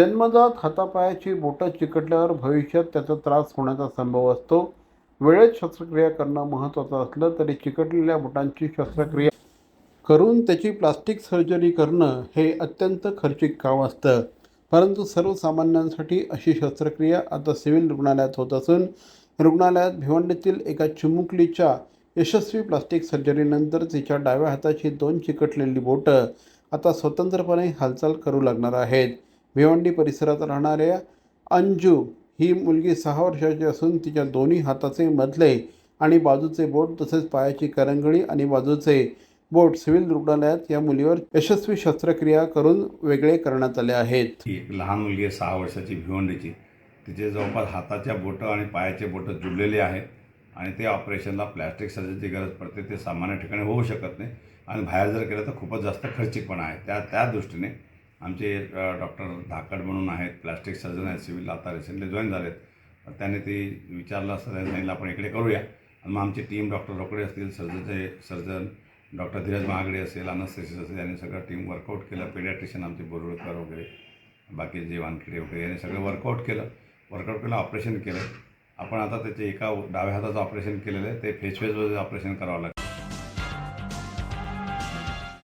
जन्मजात हातापायाची बोटं चिकटल्यावर भविष्यात त्याचा त्रास होण्याचा संभव असतो. वेळेत शस्त्रक्रिया करणं महत्त्वाचं असलं तरी चिकटलेल्या बोटांची शस्त्रक्रिया करून त्याची प्लास्टिक सर्जरी करणं हे अत्यंत खर्चिक काम असतं. परंतु सर्वसामान्यांसाठी अशी शस्त्रक्रिया आता सिव्हिल रुग्णालयात होत असून रुग्णालयात भिवंडीतील एका चिमुकलीच्या यशस्वी प्लास्टिक सर्जरीनंतर तिच्या डाव्या हाताची दोन चिकटलेली बोटं आता स्वतंत्रपणे हालचाल करू लागणार आहेत. भिवंडी परिसरात राहणाऱ्या अंजू ही मुलगी सहा वर्षाची असून तिच्या दोन्ही हाताचे मधले आणि बाजूचे बोट तसेच पायाची करंगळी आणि बाजूचे बोट सिव्हिल रुग्णालयात या मुलीवर यशस्वी शस्त्रक्रिया करून वेगळे करण्यात आले आहेत. ही एक लहान मुलगी आहे सहा वर्षाची भिवंडीची. तिचे जवळपास हाताच्या बोटं आणि पायाचे बोटं जुळलेले आहेत आणि ते ऑपरेशनला प्लॅस्टिक सर्जरीची गरज पडते ते सामान्य ठिकाणी होऊ शकत नाही. आणि बाहेर जर केलं तर खूपच जास्त खर्चिकपणा आहे. त्या त्या दृष्टीने आमचे डॉक्टर धाकड म्हणून आहेत प्लास्टिक सर्जन आहेत सिव्हिल आता रिसेंटली जॉईन झालेत. त्याने ते विचारलं असतं त्यांनी सांगितलं आपण इकडे करूया. आणि मग आमची टीम डॉक्टर रोकडे असतील सर्जनचे सर्जन डॉक्टर धीरज महागडे असेल अनस्थेसिस असेल यांनी सगळं टीम वर्कआउट केलं पेडियाट्रिशियन आमचे बोरुळकर वगैरे बाकी जे वानखेडे वगैरे यांनी सगळं वर्कआउट केलं. वर्कआउट केलं ऑपरेशन केलं. आपण आता त्याचे एका डाव्या हाताचं ऑपरेशन केलेलं आहे ते फेस फेसवर ऑपरेशन करावं लागतं.